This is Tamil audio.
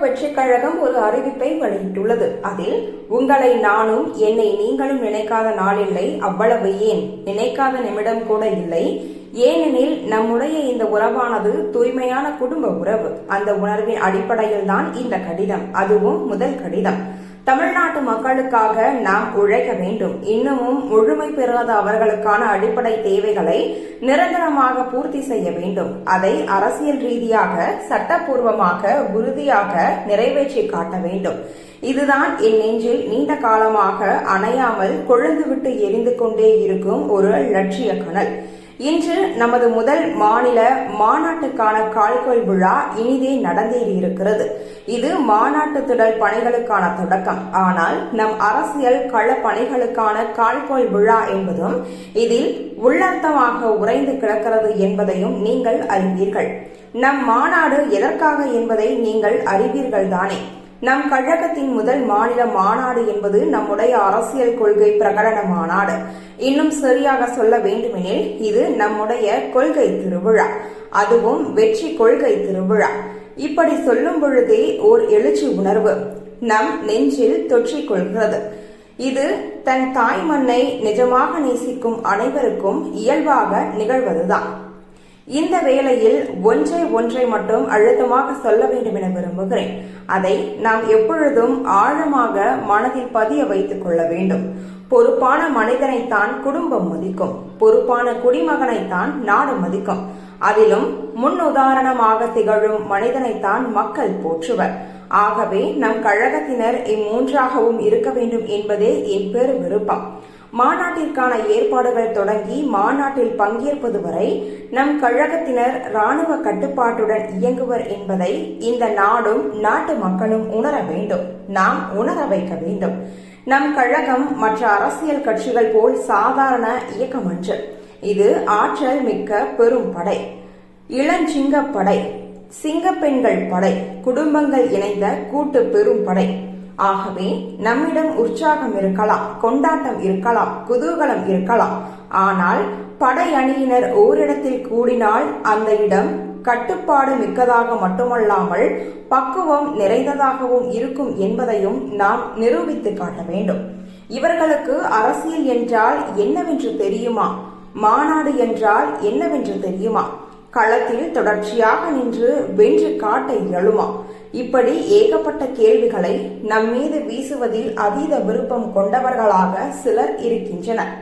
வெற்றிக் கழகம் ஒரு அறிவிப்பை வெளியிட்டுள்ளது. அதில் உங்களை நானும் என்னை நீங்களும் நினைக்காத நாளில்லை அவ்வளவு ஏன்? நினைக்காத நிமிடம் கூட இல்லை. ஏனெனில் நம்முடைய இந்த உறவானது தூய்மையான குடும்ப உறவு. அந்த உணர்வின் அடிப்படையில் தான் இந்த கடிதம். அதுவும் முதல் கடிதம். தமிழ்நாட்டு மக்களுக்காக நாம் உழைக்க வேண்டும். இன்னமும் முழுமை பெறாத அவர்களுக்கான அடிப்படை தேவைகளை நிரந்தரமாக பூர்த்தி செய்ய வேண்டும். அதை அரசியல் ரீதியாக சட்டப்பூர்வமாக உறுதியாக நிறைவேற்றி காட்ட வேண்டும். இதுதான் என் நெஞ்சில் நீண்ட காலமாக அணையாமல் கொழுந்துவிட்டு எரிந்து கொண்டே இருக்கும் ஒரு லட்சிய கனல். இன்று நமது முதல் மாநில மாநாட்டுக்கான கால்கோள் விழா இனிதே நடந்தேறியிருக்கிறது. இது மாநாட்டு திடல் பணிகளுக்கான தொடக்கம். ஆனால் நம் அரசியல் கள பணிகளுக்கான கால்கோள் விழா என்பதும் இதில் உள்ளர்த்தமாக உறைந்து கிடக்கிறது என்பதையும் நீங்கள் அறிவீர்கள் நம் மாநாடு எதற்காக என்பதை நீங்கள் அறிவீர்கள் தானே நம் கழகத்தின் முதல் மாநில மாநாடு என்பது நம்முடைய அரசியல் கொள்கை பிரகடன மாநாடு இன்னும் சரியாக சொல்ல வேண்டுமெனில் இது நம்முடைய கொள்கை திருவிழா. அதுவும் வெற்றி கொள்கை திருவிழா. இப்படி சொல்லும் பொழுதே ஓர் எழுச்சி உணர்வு. நம் நெஞ்சில் தொற்றிக் கொள்கிறது இது தன் தாய் மண்ணை நிஜமாக நேசிக்கும் அனைவருக்கும் இயல்பாக நிகழ்வதுதான். இந்த வேளையில் ஒன்றை ஒன்றை மட்டும் அழுத்தமாக சொல்ல வேண்டும் என விரும்புகிறேன். அதை நாம் எப்பொழுதும் ஆழமாக மனதில் பதிய வைத்துக் கொள்ள வேண்டும். பொறுப்பான மனிதனைத்தான் குடும்பம் மதிக்கும். பொறுப்பான குடிமகனைத்தான் நாடு மதிக்கும். அதிலும் முன் உதாரணமாக திகழும் மனிதனைத்தான் மக்கள் போற்றுவர். ஆகவே நம் கழகத்தினர் இம்மூன்றாகவும் இருக்க வேண்டும் என்பதே என் பெரு விருப்பம் மாநாட்டிற்கான ஏற்பாடுகள் தொடங்கி மாநாட்டில் பங்கேற்பது வரை நம் கழகத்தினர் ராணுவ கட்டுப்பாட்டுடன் இயங்குவர் என்பதை இந்த நாடும் நாட்டு மக்களும் உணர வேண்டும். நாம் உணர வைக்க வேண்டும். நம் கழகம் மற்ற அரசியல் கட்சிகள் போல் சாதாரண இயக்கமன்று. இது ஆற்றல் மிக்க பெரும் படை. இளஞ்சிங்கப்படை சிங்கப்பெண்கள் படை. குடும்பங்கள் இணைந்த கூட்டு பெரும் படை. ஆகவே நம்மிடம் உற்சாகம் இருக்கலாம் கொண்டாட்டம் இருக்கலாம் குதூகலம் இருக்கலாம். ஆனால் படை அணியினர் ஓரிடத்தில் கூடினால் அந்த இடம் கட்டுப்பாடு மிக்கதாக மட்டுமல்லாமல் பக்குவம் நிறைந்ததாகவும் இருக்கும் என்பதையும் நாம் நிரூபித்து காட்ட வேண்டும். இவர்களுக்கு அரசியல் என்றால் என்னவென்று தெரியுமா? மாநாடு என்றால் என்னவென்று தெரியுமா? களத்தில் தொடர்ச்சியாக நின்று வென்று காட்ட இயலுமா இப்படி ஏகப்பட்ட கேள்விகளை நம்மீது வீசுவதில் அதீத விருப்பம் கொண்டவர்களாக சிலர் இருக்கின்றனர்.